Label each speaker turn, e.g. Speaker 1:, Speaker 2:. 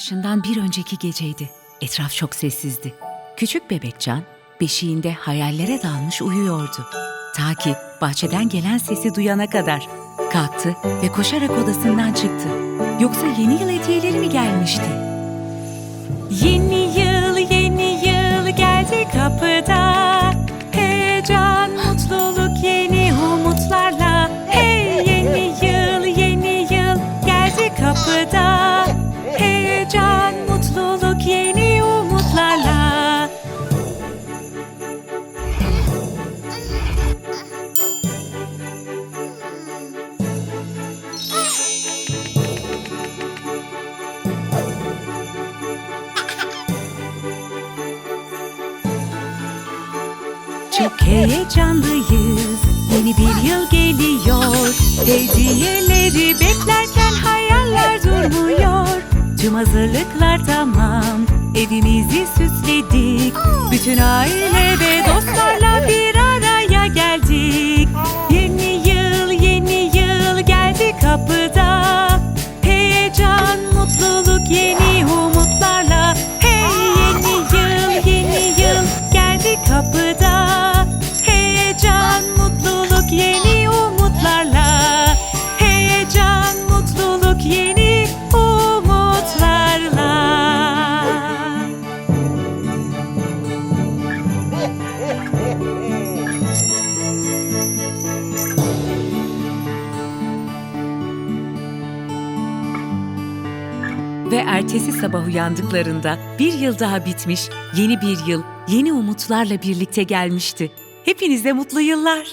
Speaker 1: Yılbaşından bir önceki geceydi. Etraf çok sessizdi. Küçük bebekcan beşiğinde hayallere dalmış uyuyordu. Ta ki bahçeden gelen sesi duyana kadar. Kalktı ve koşarak odasından çıktı. Yoksa yeni yıl hediyeleri mi gelmişti? Yeni yıl, yeni yıl geldi kapıda. Çok heyecanlıyız. Yeni bir yıl geliyor. Hediyeleri beklerken hayaller durmuyor. Tüm hazırlıklar tamam. Evimizi süsledik. Bütün aile ve dostlarla bir araya geldik. Yeni yıl, yeni yıl geldi kapıda. Heyecan, mutluluk, yeni Ve ertesi sabah uyandıklarında bir yıl daha bitmiş, yeni bir yıl, yeni umutlarla birlikte gelmişti. Hepinize mutlu yıllar.